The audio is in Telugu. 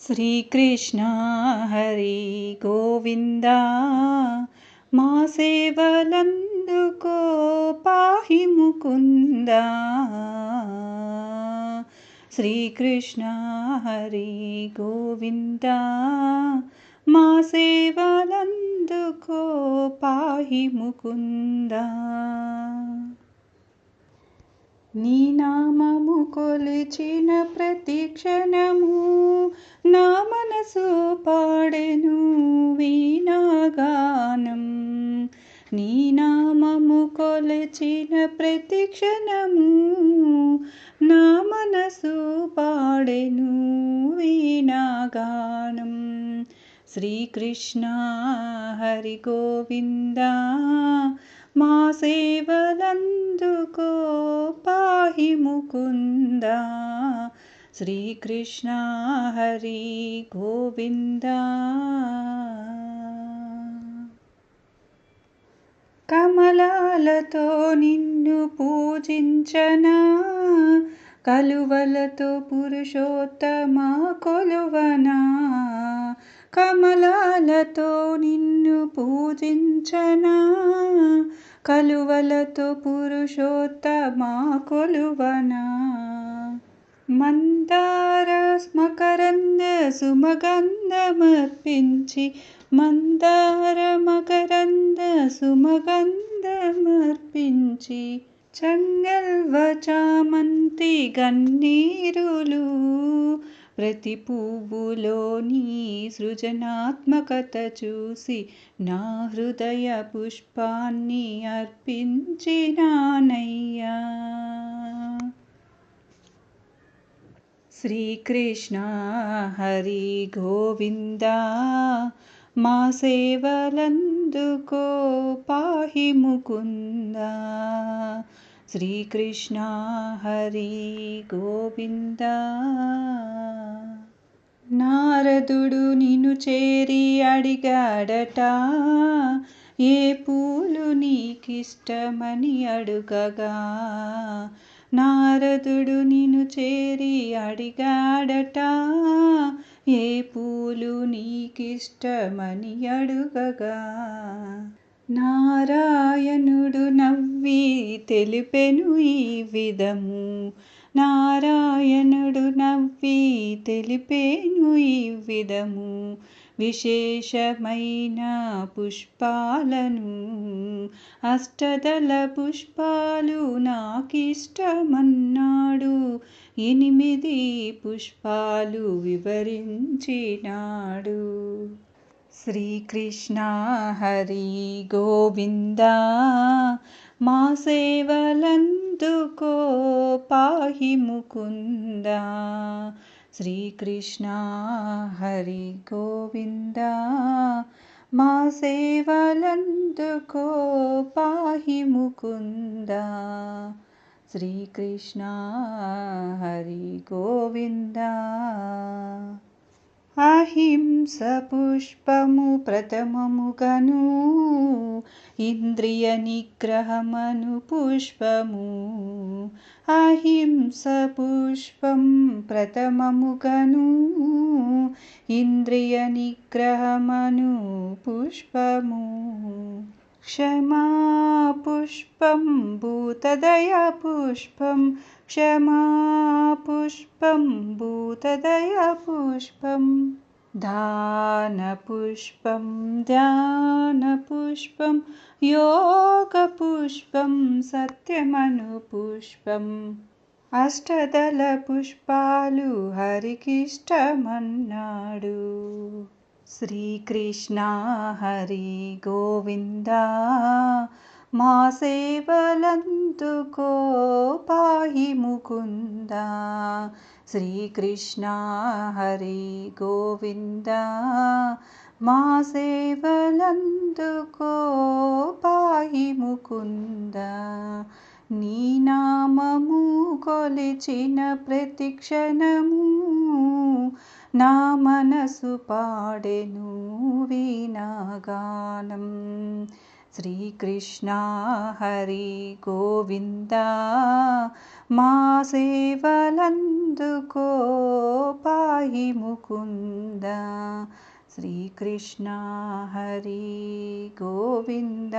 శ్రీకృష్ణ హరి గోవింద మా సేవలందుకో పాహి ముకుంద శ్రీకృష్ణ హరి గోవింద మా సేవలందుకో పాహి ముకుంద నీ నామము కొలిచిన ప్రతి క్షణము నా మనసు పాడెను వీణాగానం. నీ నామము కొలచిన ప్రతి క్షణము నా మనసు పాడెను వీణాగానం. శ్రీకృష్ణ హరి గోవింద మా సేవలందుకో పాహి ముకుందా శ్రీకృష్ణ హరి గోవింద. కమలాలతో నిన్ను పూజించనా? కలువలతో పురుషోత్తమా కొలువనా? కమలాలతో నిన్ను పూజించనా? కలువలతో పురుషోత్తమా కొలువనా? మన్ మకరంద సుమగంధమర్పించి మందార మకరంద సుమగంధమర్పించి చంగల్వ చామంతి గన్నీరులు ప్రతి పువ్వులోని సృజనాత్మకత చూసి నా హృదయ పుష్పాన్ని అర్పించినానయ్యా. శ్రీకృష్ణ హరి గోవింద మా సేవలందుకో పాహి ముకుంద. శ్రీకృష్ణ హరి గోవింద నారదుడు నిన్ను చేరి అడిగాడట ఏ పూలు నీకిష్టమని అడుగగా. నారదుడు నిన్ను చేరి అడిగాడట ఏ పూలు నీకిష్టమని అడుగగా. నారాయణుడు నవ్వి తెలిపెను ఈ విధము నారాయణుడు నవ్వి తెలిపేను ఈ విధము. విశేషమైన పుష్పాలను అష్టదళ పుష్పాలు నాకిష్టమన్నాడు ఎనిమిది పుష్పాలు వివరించినాడు శ్రీకృష్ణ హరి గోవింద మా సేవలందుకో పాహి ముకుంద श्रीकृष्ण हरिगोविन्दः मा सेवलन्दुको पाहि मुकुन्दः। श्रीकृष्ण हरिगोविन्द। హరి గోవింద అహింస పుష్పము ప్రథమముగను ఇంద్రియ నిగ్రహమను పుష్పము అహింస పుష్పం ప్రథమముగను క్షమా పుష్పం భూతదయ పుష్పం. క్షమా పుష్పం భూతదయ పుష్పం. దాన పుష్పం ధ్యాన పుష్పం యోగ పుష్పం సత్యమను పుష్పం. అష్టదళ పుష్పాలు హరికిష్టమన్నాడు. श्रीकृष्णा हरि मा सेवलन्तु को पाहि मुकुन्दा। श्रीकृष्णा हरि मा सेवलन्तु को पाहि मुकुन्द निनाममुलिचिनप्रतिक्षणमु నా మనసు పాడెను వీణాగానం శ్రీకృష్ణ హరి గోవింద మా సేవలందుకో పా పాహి ముకుంద శ్రీకృష్ణ హరి గోవింద